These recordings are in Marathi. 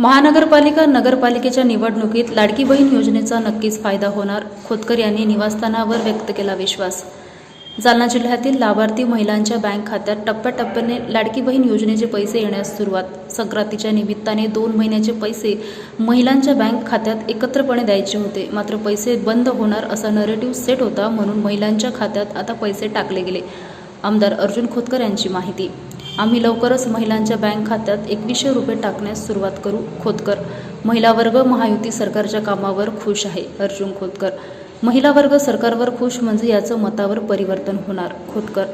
महानगरपालिका नगरपालिकेच्या निवडणुकीत लाडकी बहीण योजनेचा नक्कीच फायदा होणार खोतकर यांनी निवासस्थानावर व्यक्त केला विश्वास. जालना जिल्ह्यातील लाभार्थी महिलांच्या बँक खात्यात टप्प्याटप्प्याने लाडकी बहीण योजनेचे पैसे येण्यास सुरुवात. संक्रांतीच्या निमित्ताने दोन महिन्याचे पैसे महिलांच्या बँक खात्यात एकत्रपणे द्यायचे होते. मात्र पैसे बंद होणार असा नरेटिव्ह सेट होता म्हणून महिलांच्या खात्यात आता पैसे टाकले गेले. आमदार अर्जुन खोतकर यांची माहिती. आम्ही लवकरच महिलांच्या बँक खात्यात एकवीसशे रुपये टाकण्यास सुरुवात करू खोतकर. महिला वर्ग महायुती सरकारच्या कामावर खुश आहे अर्जुन खोतकर. महिला वर्ग सरकारवर खुश म्हणजे याचं मतावर परिवर्तन होणार खोतकर.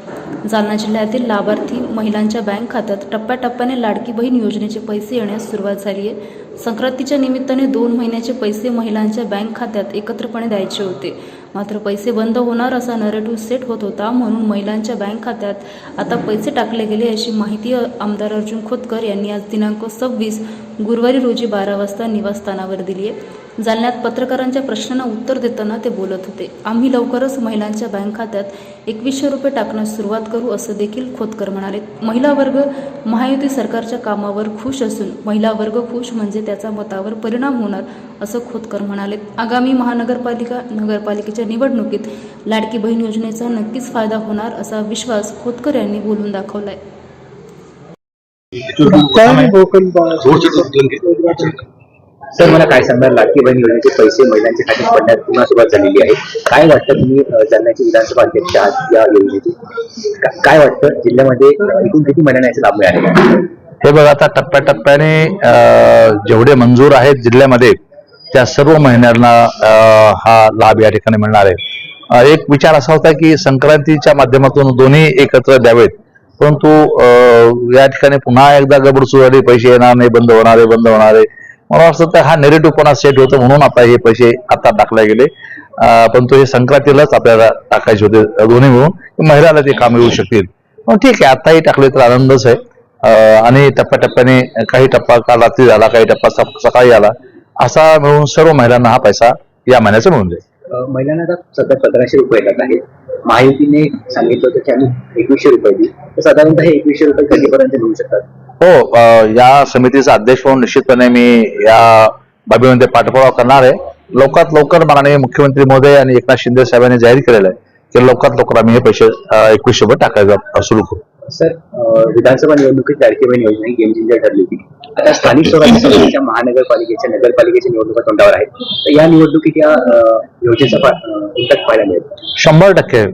जालना जिल्ह्यातील लाभार्थी महिलांच्या बँक खात्यात टप्प्याटप्प्याने लाडकी बहीण योजनेचे पैसे येण्यास सुरुवात झाली आहे. संक्रांतीच्या निमित्ताने दोन महिन्याचे पैसे महिलांच्या बँक खात्यात एकत्रपणे द्यायचे होते. मात्र पैसे बंद होणार असा नरेटिव्ह सेट होत होता म्हणून महिलांच्या बँक खात्यात आता पैसे टाकले गेले अशी माहिती आमदार अर्जुन खोतकर यांनी आज दिनांक सव्वीस गुरुवारी रोजी बारा वाजता निवासस्थानावर दिली आहे. जालन्यात पत्रकारांच्या प्रश्नांना उत्तर देताना ते बोलत होते. आम्ही लवकरच महिलांच्या बँक खात्यात एकवीसशे रुपये टाकण्यास सुरुवात करू असं देखील खोतकर म्हणाले. महिला वर्ग महायुती सरकारच्या कामावर खुश असून महिला वर्ग खुश म्हणजे त्याचा मतावर परिणाम होणार असं खोतकर म्हणाले. आगामी महानगरपालिका नगरपालिकेच्या निवडणुकीत लाडकी बहीण योजनेचा नक्कीच फायदा होणार असा विश्वास खोतकर यांनी बोलून दाखवलाय. आहे सर मला काय सांगणार लाडकी बहीण योजनेचे पैसे महिलांच्या खात्यात पडण्यात पुन्हा सुरुवात झालेली आहे काय वाटतं तुम्ही जालन्याचे विधानसभा अध्यक्ष आहात या योजनेचे? का- काय वाटतं? जिल्ह्यामध्ये एकूण किती महिलांना याचा लाभ मिळालेला आहे? हे बघा आता टप्प्याटप्प्याने जेवढे मंजूर आहेत जिल्ह्यामध्ये त्या सर्व महिन्यांना हा लाभ या ठिकाणी मिळणार आहे. एक विचार असा होता की संक्रांतीच्या माध्यमातून दोन्ही एकत्र द्यावेत. परंतु अं, या ठिकाणी पुन्हा एकदा गडबड सुरू झाली पैसे येणार नाही बंद होणार आहे बंद होणार आहे. मला वाटतं तर हा नेगेटिव्ह सेट होतं म्हणून आता हे पैसे आता टाकले गेले. पण परंतु हे संक्रांतीलाच आपल्याला टाकायचे होते दोन्ही मिळून. महिलाला ते काम येऊ शकतील. पण ठीक आहे आताही टाकले तर आनंदच आहे. आणि टप्प्याटप्प्याने काही टप्पा काल रात्री झाला काही टप्पा सकाळी आला असा मिळून सर्व महिलांना हा पैसा या महिन्याचा मिळून जाईल. महिलांना आता सध्या सतराशे रुपये येतात आहेत. महायुतीने सांगितलं होतं की आम्ही एकवीसशे रुपये देऊ. तर साधारणतः हे एकवीसशे रुपये कधीपर्यंत मिळू शकतात? हो या समितीचा अध्यक्ष म्हणून निश्चितपणे मी या बाबीमध्ये पाठपुरावा करणार आहे. लवकरात लवकर माननीय मुख्यमंत्री महोदय आणि एकनाथ शिंदे साहेबांनी जाहीर केलेलं आहे की लवकरात लवकर आम्ही हे पैसे एकवीसशे रुपये टाकायला सुरू करू. सर विधानसभा निवडणुकीत लाडकी बहीण योजना ही गेम चेंजर ठरली होती. आता स्थानिक स्वराज्य संस्थेच्या महानगरपालिकेच्या नगरपालिकेच्या निवडणुका तोंडावर आहेत. तर या निवडणुकीत या योजनेचा इम्पॅक्ट पाहायला मिळेल. शंभर टक्के.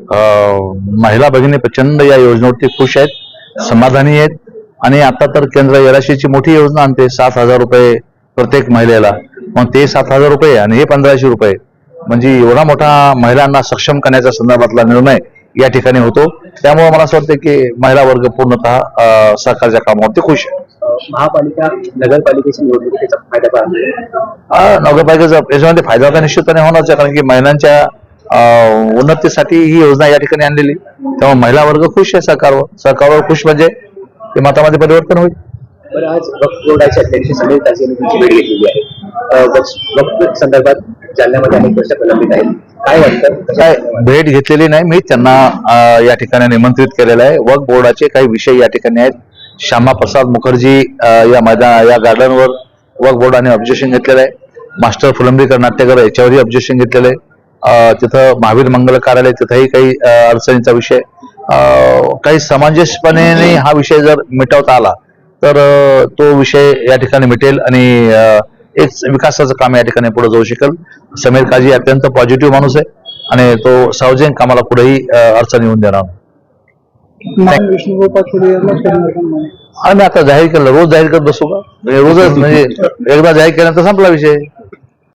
महिला भगिनी प्रचंड या योजनेवरती खुश आहेत समाधानी आहेत. आणि आता तर केंद्र एलआयसीची मोठी योजना आणते सात हजार रुपये प्रत्येक महिलेला. मग ते सात हजार रुपये आणि हे पंधराशे रुपये. म्हणजे एवढा मोठा महिलांना सक्षम करण्याच्या संदर्भातला निर्णय या ठिकाणी होतो. त्यामुळे मला असं वाटतं की महिला वर्ग पूर्णतः सरकारच्या कामावरती खुश आहे. महापालिका त्याचा फायदा नगरपालिकेचा याच्यामध्ये फायदा तर निश्चितपणे होणारच आहे कारण की महिलांच्या उन्नतीसाठी ही योजना या ठिकाणी आणलेली त्यामुळे महिला वर्ग खुश आहे सरकारवर. सरकारवर खुश म्हणजे ते मतामध्ये परिवर्तन होईल. आज वक्फ बोर्डाचे अध्यक्ष समीर यांनी तुमची भेट घेतलेली आहे. वक्फ संदर्भात जालन्यामध्ये अनेक प्रश्न प्रलंबित आहेत. काय वाटतं? काय भेट घेतलेली नाही मी त्यांना या ठिकाणी निमंत्रित केलेलं आहे. वक्फ बोर्डाचे काही विषय या ठिकाणी आहेत. श्यामा प्रसाद मुखर्जी या मैदान या गार्डनवर वक्फ बोर्डाने ऑब्जेक्शन घेतलेलं आहे. मास्टर फुलंबीकर नाट्यकर याच्यावरही ऑब्जेक्शन घेतलेलं आहे. तिथं महावीर मंगल कार्यालय तिथंही काही अडचणीचा विषय. काही समंजसपणे हा विषय जर मिटवता आला तर तो विषय या ठिकाणी मिटेल आणि एक विकासाचं काम या ठिकाणी पुढे जाऊ शकेल. समीर काजी अत्यंत पॉझिटिव्ह माणूस आहे आणि तो सार्वजनिक कामाला पुढेही अडचण येऊन देणार? आम्ही आता जाहीर केलं रोज जाहीर करत बसू का? म्हणजे रोजच म्हणजे एकदा जाहीर केल्यानंतर संपला विषय.